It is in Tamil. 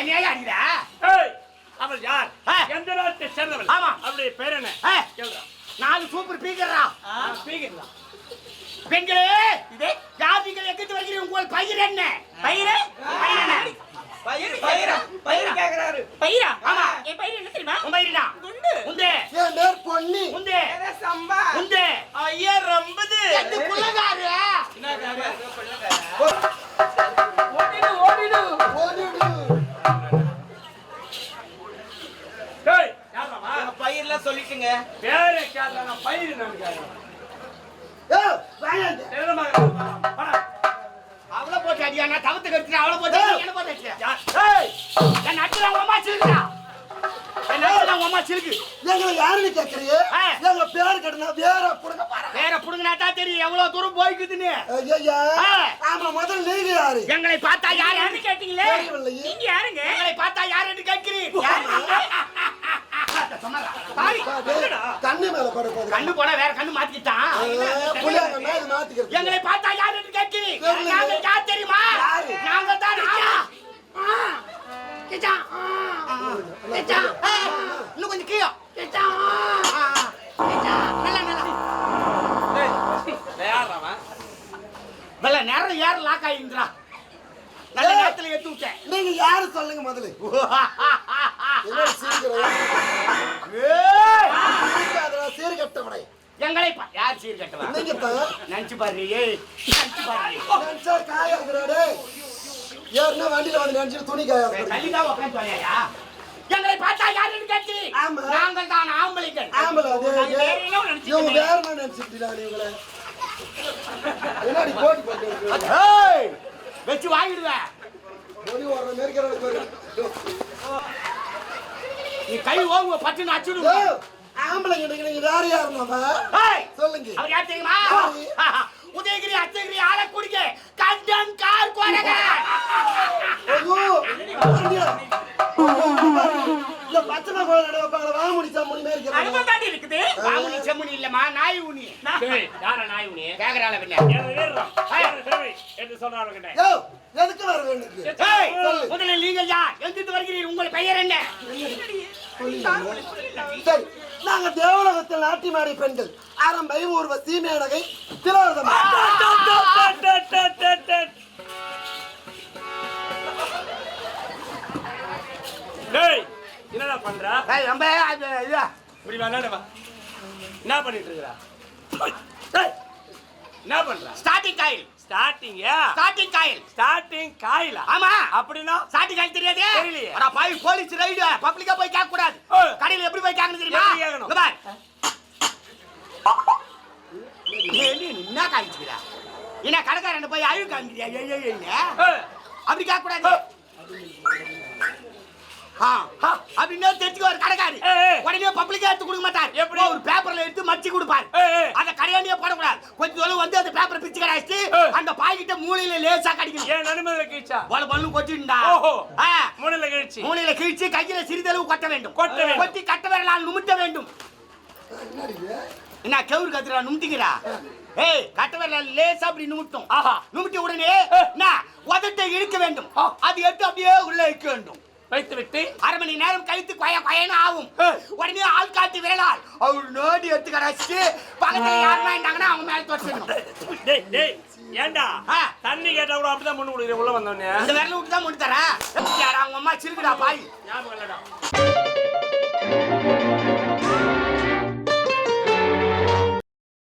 என்னையா அடிக்கிறா? ஏய், அவள் யார்? ஆ. எந்த நாட்டை சேர்ந்தவள்? ஆமா. அவளுடைய பேர் என்ன. நாலு சூப்பர் பீக்கர்ரா. speaker-டா. பெண்களே இது? ஜாதிகள் எங்கிட்டு வருகிறீங்க? உங்கள் பயிர் என்ன? பயிர்? பயிர் என்ன? பயிர் பயிரா பயிர் கேக்குறாரு. பயிரா? ஆமா. என் பையன் என்ன தெரியுமா? உன் பயிரிடா குண்டு. உந்தே என் பேர் பொன்னி. சம்பா. உந்தே ஐயா ரொம்பது. எது குள்ளகாரு பயிர்லாம் சொல்லிட்டுங்க. பேரை கேளுடா, நான் பயிர். அவள போட்டு அடியா நான் தவத்து கட்டுறேன் அவள போட்டு என்ன போட்டு என் நட்டுல உங்க அம்மா சிலுக்குடா என் நட்டுல உங்க அம்மா சிலுக்கு எங்களை யாருன்னு கேக்குறீங்க ஆ. எங்க பேர் கட்டினா வேற புடுங்க பாரு. வேற புடுங்கினா தான் தெரியும். எவ்வளவு தூரம் போய்க்குதுன்னு. ஐயா. ஆமா முதல்ல நீங்க யாரு? எங்களை பார்த்தா யாரு? யாருன்னு கேட்டீங்களே. நீங்க யாருங்க எங்களை பார்த்தா யாரு என்று கேட்கிறீர் பாவி கண்ணு மேல கண்ணு போனா வேற கண்ணு மாத்திக்கிட்டான். புள்ளியாங்கன்னா இது மாத்திக்கிறது. எங்களை பார்த்தா யார் தெரியல. நாங்க யார் தெரியுமா? யாரு? நாங்க தான். இன்னும் கொஞ்சம் கீழே? நல்ல நேரம் யார் லாக் ஆகின்றா நல்ல. நேரத்துல எடுத்து விட்டேன். நீங்க யாரு சொல்லுங்க முதல்ல என்ன சீக்கிரம் ஏய். அதெல்லாம் சீர் கட்டவனை எங்களை யார் சீர் நீங்க நினைச்சு பாரு ஏய் நினைச்சு பாரு நினைச்சா காய இருக்கிறாரு. ஏறுனா வண்டியில வந்து நினைச்சு துணி காய இருக்கிறாரு. தள்ளிதான் உட்காந்து வரையா எங்களை பார்த்தா யார் என்று கேட்கிறீர் ஆமா. நாங்கள் தான் ஆம்பளைகள். ஆம்பளை இவங்க. வேற என்ன நினைச்சிட்டீங்களா நீங்களே என்னடி போட்டி போட்டு ஏய் வச்சு வாங்கிடுவேன் மொழி வர்ற மேற்கிறவனுக்கு நீ கை ஓங்குவ பட்டு யோ, அச்சுடுவேன் ஆம்பளைங்க நீங்க யாருனாப்பா ஏய் சொல்லுங்க. அவர் யார் தெரியுமா? யாரு? உதயகிரி அத்தகிரி ஆலக்குடிக்க கண்டன் கார் கொரக ஐயோ வண்டியா. இல்ல பச்சை கோயில் நட வைப்பாங்களா வா முடிச்சா முடி மேற்கிறவங்க அனுபவம் தாண்டி இருக்குது. மாமுனி செம்முனி இல்லம்மா நாய் டேய், யாரா நாய் உனி? கேக்குறாள பின்ன. என்று சொன்னார்களே. யோ எதுக்கு வர வேண்டியது. முதலில் நீங்கள் யார் எங்கிட்டு வருகிறீர். உங்கள் பெயர் என்ன? சரி நாங்க தேவலோகத்தில் நாட்டியமாடி பெண்கள். ஆரம்பை ஊர்வ சீமேனகை திலோதம். டேய், என்னடா பண்ற? ரொம்ப இப்படி வா, என்னடா வா. என்ன பண்ணிட்டு இருக்கிறா? என்ன பண்ற? Starting coil starting starting coil starting காயிலா ஆமா. அப்படின்னா? ஸ்டார்டிங் காயில் தெரியாதே? தெரியலையே. அட பாய் போலீஸ் ரைடு பப்ளிக்கா போய் கேட்க கூடாது. கடையில எப்படி போய் கேட்கணும் தெரியுமா? கேட்கணும்? பார். என்ன காய்ச்சிக்கிறா என்ன கடைக்காரன் போய் அழுகு காமிக்கிறியா அப்படி கேட்க கூடாது அப்படின்னு தெரிஞ்சுக்குவார் கடைக்காரு. ஏய், ஏய். உடனே பப்ளிக்கா எடுத்து கொடுக்க மாட்டார்? ஒரு பேப்பர்ல எடுத்து மடிச்சு கொடுப்பார். ஏய், கடையாண்டியே போடக்கூடாது. கொஞ்சம் தொலைவு வந்து அந்த பேப்பரை பிச்சு கடாச்சு. அந்த பாய்கிட்ட மூலையில லேசா கடிக்கணும். ஏன் நடுமதில கீழ்ச்சா பல பல்லு கொட்டிண்டா. மூணில கழிச்சு. மூலையில கிழிச்சு கையில சிறிதளவு கொட்ட வேண்டும். கொட்ட வேண்டும். கொட்டி கட்ட விரலால் நுமுட்ட வேண்டும். என்ன கவுரு கத்துறா நுமுட்டிக்கிறா? ஏய் கட்ட விரலால் லேசா அப்படி நுமுட்டும். ஆஹா. நுமுட்டிய உடனே என்ன உதட்டை இழுக்க வேண்டும். அது எடுத்து அப்படியே உள்ள வைக்க வேண்டும். வைத்து விட்டு அரை மணி நேரம் கழித்து கொய கொயன்னு ஆகும். உடனே ஆள் காட்டி விரலால் அவர் நோடி எடுத்து கரைச்சு பக்கத்துல யாருன்னா இருந்தாங்கன்னா அவங்க மேல தொட்டுணும் டேய் டேய் ஏன்டா ஆ. தண்ணி கேட்டா கூட அப்படிதான் முன்னு கொடுக்குற உள்ள வந்தோடனே? இந்த விரல விட்டு தான் முடித்து தரேன். யாரா அவங்க அம்மா சிரிக்குடா பாய். ஞாபகம் இல்லடா.